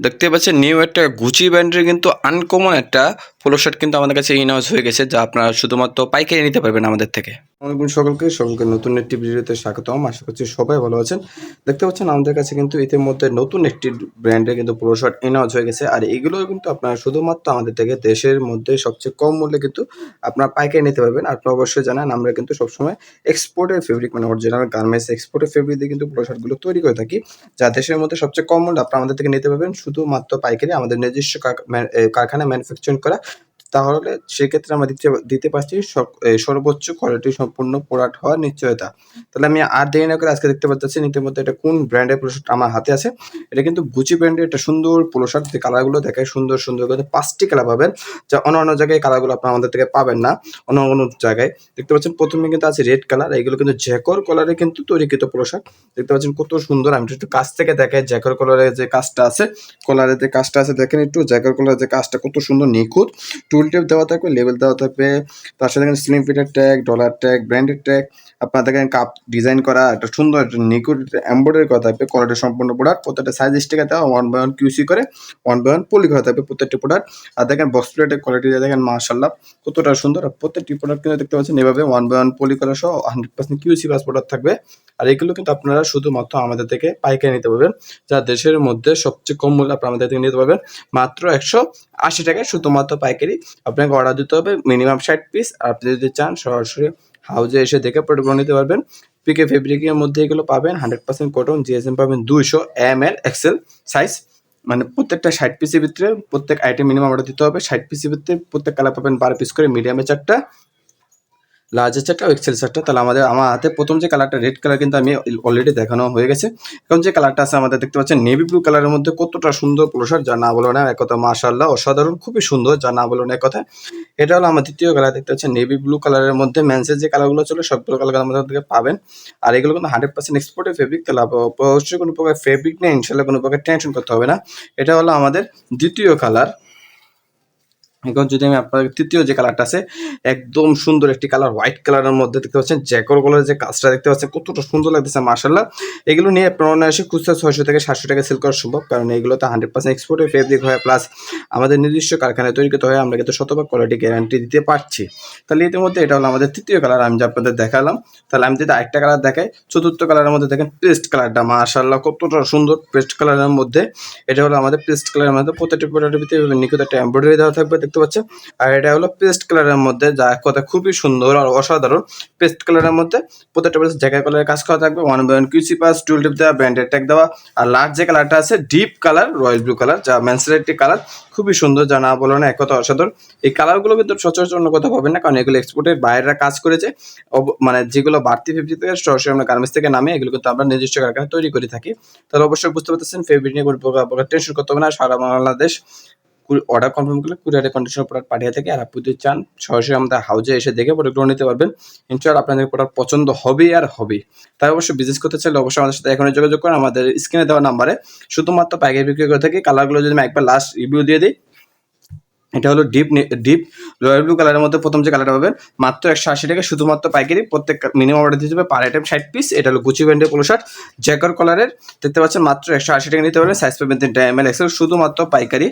দেখতে পাচ্ছেন নিউ একটা গুচি ব্র্যান্ডের কিন্তু আনকমন একটা পোলো শার্ট কিন্তু আমাদের কাছে ইনাউন্স হয়ে গেছে, যা আপনারা শুধুমাত্র পাইকারি নিতে পারবেন আমাদের থেকে। সকলকে সকলকে নতুন একটি ভিডিওতে স্বাগতম। আশা করছি সবাই ভালো আছেন। দেখতে পাচ্ছেন আমাদের কাছে কিন্তু ইতিমধ্যে নতুন একটি ব্র্যান্ডের কিন্তু পুরো শার্ট হাউস হয়ে গেছে। আর এগুলো কিন্তু আপনারা শুধুমাত্র আমাদের থেকে দেশের মধ্যে সবচেয়ে কম মূল্যে কিন্তু আপনারা পাইকারি নিতে পারবেন। আপনারা অবশ্যই জানেন আমরা কিন্তু সবসময় এক্সপোর্টের ফেব্রিক মানে অরিজিনাল গার্মেন্টস এক্সপোর্টের ফেব্রিক দিয়ে কিন্তু পোলো শার্টগুলো তৈরি করে থাকি। যা দেশের মধ্যে সবচেয়ে কম মূল্যে আপনারা আমাদের থেকে নিতে পারবেন। শুধুমাত্র পাইকারি আমাদের নিজস্ব কার- ম্যা- এ, কারখানায় ম্যানুফ্যাকচারিং করা তাহলে সেক্ষেত্রে আমরা দিতে দিতে পারছি সর্বোচ্চ কোয়ালিটি সম্পূর্ণ প্রোডাক্ট হওয়ার নিশ্চয়তা। তাহলে আমি আর দেরি না করে আজকে দেখতে পাচ্ছি ইতিমধ্যে এটা কোন ব্র্যান্ডের পোলো শার্ট আমার হাতে আছে। এটা কিন্তু গুচি ব্র্যান্ডের একটা সুন্দর পোলো শার্ট যে কালারগুলো দেখে সুন্দর সুন্দর করে পাঁচটি কালার পাবেন। যা অন্য অন্য জায়গায় কালারগুলো আপনার আমাদের থেকে পাবেন না, অন্য অন্য জায়গায়। দেখতে পাচ্ছেন প্রথমে কিন্তু আছে রেড কালার এগুলো কিন্তু জ্যাকর কালারে কিন্তু তৈরিকৃত পোলো শার্ট দেখতে পাচ্ছেন কত সুন্দর, আমি একটু কাছ থেকে দেখাই জ্যাকর কালারের যে কাজটা আছে। কলারের যে কাজটা আছে, দেখেন একটু জ্যাকর কালারের যে কাজটা কত সুন্দর নিখুঁত। টুল টেপ দেওয়া থাকবে লেবেল দেওয়া থাকবে, তার সাথে এখানে স্লিম ফিটের tag dollar tag branded tag আপনার দেখেন কাপ ডিজাইন করা, একটা সুন্দর একটা নিখুঁত এমব্রয়ডারি করা থাকবে কোয়ালিটি সম্পূর্ণ প্রোডাক্ট প্রত্যেকটা সাইজ স্টিকার দেওয়া ওয়ান বাই ওয়ান কিউসি করে ওয়ান বাই ওয়ান পলি করা থাকবে প্রত্যেকটি প্রোডাক্ট আর দেখেন বক্স প্লেটের কোয়ালিটি দেখেন মাশাল্লাহ কতটা সুন্দর প্রত্যেকটি প্রোডাক্ট কিন্তু দেখতে পাচ্ছেন এভাবে ওয়ান বাই ওয়ান পলি করা সহ hundred percent QC pass product থাকবে। আর এগুলো কিন্তু আপনারা শুধুমাত্র আমাদের থেকে পাইকারি নিতে পারবেন। যা দেশের মধ্যে সবচেয়ে কম মূল্যে আপনারা আমাদের থেকে নিতে পারবেন। মাত্র একশো আশি টাকায় শুধুমাত্র পাইকারি আপনাকে অর্ডার দিতে হবে মিনিমাম ষাট পিস আর আপনি যদি চান, সরাসরি হাউজে এসে দেখে প্রোডাক্টগুলো নিতে পারবেন। পিকে ফেব্রিকের মধ্যে এগুলো পাবেন হান্ড্রেড পার্সেন্ট কটন জিএসএম পাবেন দুইশো এম এল এক্সেল সাইজ মানে প্রত্যেকটা ষাট পিসের ভিতরে প্রত্যেক আইটেম মিনিমাম অর্ডার দিতে হবে। ষাট পিসের ভিতরে প্রত্যেক কালার পাবেন বারো পিস করে। মিডিয়ামে চারটা। লার্জের চারটা এক্সেল চারটা তাহলে আমাদের, আমার হাতে প্রথম যে কালারটা রেড কালার কিন্তু আমি অলরেডি দেখানো হয়ে গেছে। এখন যে কালারটা আছে, আমাদের দেখতে পাচ্ছেন নেভি ব্লু কালারের মধ্যে কতটা সুন্দর পোশাক যা না বলো না এক কথা মাশাল্লাহ অসাধারণ, খুবই সুন্দর যা না বলো না এক কথা এটা হলো আমার দ্বিতীয় কালার দেখতে পাচ্ছেন নেভি ব্লু কালারের মধ্যে ম্যান্সের যে কালারগুলো চলে সবগুলো কালার আমাদের থেকে পাবেন। আর এগুলো কিন্তু হান্ড্রেড পার্সেন্ট এক্সপোর্টের ফেব্রিক তাহলে অবশ্যই কোনো প্রকার ফেব্রিক নেই ইনশাল্লাহ কোনো প্রকার টেনশন করতে হবে না। এটা হলো আমাদের দ্বিতীয় কালার এখন যদি আমি আপনার তৃতীয় যে কালারটা আছে, একদম সুন্দর একটি কালার হোয়াইট কালারের মধ্যে দেখতে পাচ্ছেন জ্যাকর কালারের যে কাজটা দেখতে পাচ্ছেন, কতটা সুন্দর লাগতেছে মার্শাল্লাহ এগুলো নিয়ে আপনার অনায়াসে খুচরা ছয়শো থেকে সাতশো টাকা সেল করা সম্ভব, কারণ এগুলো তো হান্ড্রেড পার্সেন্ট এক্সপোর্টের ফেব্রিক হয় প্লাস আমাদের নির্দিষ্ট কারখানায় তৈরি করতে হয়, আমরা কিন্তু শতভাগ কোয়ালিটি গ্যারান্টি দিতে পারছি। তাহলে ইতিমধ্যে এটা হলো আমাদের তৃতীয় কালার আমি যে আপনাদের দেখালাম। তাহলে আমি যদি আরেকটা কালার দেখাই, চতুর্থ কালারের মধ্যে দেখেন পেস্ট কালারটা মার্শাল্লাহ কতটা সুন্দর পেস্ট কালারের মধ্যে। এটা হলো আমাদের পেস্ট কালারের মধ্যে প্রত্যেকটি প্রোডাক্টের ভিতরে নিখুঁত একটা এমব্রয়ডারি দেওয়া থাকবে দেখতে পাচ্ছেন আর এটা হলো পেস্ট কালারের মধ্যে, যা কথা খুবই সুন্দর আর অসাধারণ। পেস্ট কালারের মধ্যে প্রত্যেকটা পেস্ট জায়গা কালারের কাজ করা থাকবে। One by one QC pass টুল টিপ দেওয়া ব্র্যান্ডেড ট্যাগ দেওয়া আর লাস্ট যে কালারটা আছে deep colour royal blue colour যা ম্যান্সের একটি কালার খুবই সুন্দর, যা না বলো না এক কথা অসাধারণ। এই কালারগুলো কিন্তু সচরাচর অন্য কথা পাবেন না, কারণ এগুলো এক্সপোর্টের বাইরেরা কাজ করেছে। মানে যেগুলো বাড়তি ফেব্রিক থেকে সরাসরি আমরা গার্মেন্টস থেকে নামে এগুলো কিন্তু আমরা নিজস্ব কারখানায় তৈরি করে থাকি। তাহলে অবশ্যই বুঝতে পারতেছেন ফেব্রিক নিয়ে টেনশন করতে হবে না, সারা বাংলাদেশ অর্ডার কনফার্ম করলে কুরিয়ারে কন্ডিশনার প্রোডাক্ট পাঠিয়ে থাকে। আর আপনি যদি চান, সরাসরি আমাদের হাউজে এসে দেখে প্রোডাক্টগুলো নিতে পারবেন। ইনশোর আপনাদের প্রোডাক্ট পছন্দ হবে আর হবে। তাই অবশ্যই বিজনেস করতে চাইলে অবশ্যই আমাদের সাথে এখনই যোগাযোগ করেন। আমাদের স্ক্রিনে দেওয়া নাম্বারে শুধুমাত্র প্যাকেট বিক্রি করে থাকি। কালারগুলো যদি আমি একবার লাস্ট রিভিউ দিয়ে দিই এটা হলো ডিপ ডিপ রয়্যাল ব্লু কালারের মধ্যে প্রথম যে কালারটা পাবেন মাত্র একশো আশি টাকা শুধুমাত্র পাইকারি প্রত্যেক মিনিমাম অর্ডার দিতে হবে পার আইটেম ষাট পিস এটা হলো গুচি ব্যান্ডের পোলো শার্ট জ্যাকার কালারের দেখতে পাচ্ছেন, মাত্র একশো আশি টাকা নিতে পারবেন। সাইজ পাবেন তিনটা এম এল এক্সেল শুধুমাত্র পাইকারি,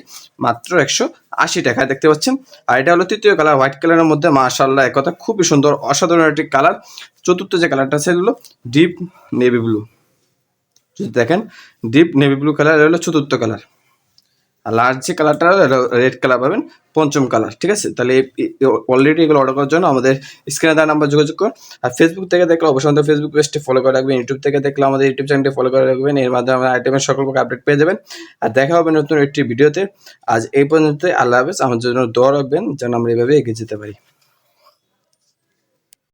মাত্র একশো আশি টাকা দেখতে পাচ্ছেন? আর এটা হলো তৃতীয় কালার হোয়াইট কালারের মধ্যে মাশাল্লাহ এক কথা, খুবই সুন্দর, অসাধারণ একটি কালার চতুর্থ যে কালারটা হলো ডিপ নেভি ব্লু যদি দেখেন ডিপ নেভি ব্লু কালার হলো চতুর্থ কালার আর লাস্ট যে কালারটা রেড কালার পাবেন, পঞ্চম কালার ঠিক আছে? তাহলে অলরেডি এগুলো অর্ডার করার জন্য আমাদের স্ক্রিনে দেওয়া নাম্বার যোগাযোগ করুন। আর ফেসবুক থেকে দেখলে অবশ্যই আমাদের ফেসবুক পেজটি ফলো করে রাখবেন ইউটিউব থেকে দেখলে আমাদের ইউটিউব চ্যানেলটি ফলো করে রাখবেন, এর মাধ্যমে আমরা আইটেমের সকল প্রকার আপডেট পেয়ে যাবেন। আর দেখা হবে নতুন একটি ভিডিওতে আজ এই পর্যন্ত আল্লাহ হাফেজ আমার জন্য দোয়া রাখবেন, যেন আমরা এভাবে এগিয়ে যেতে পারি।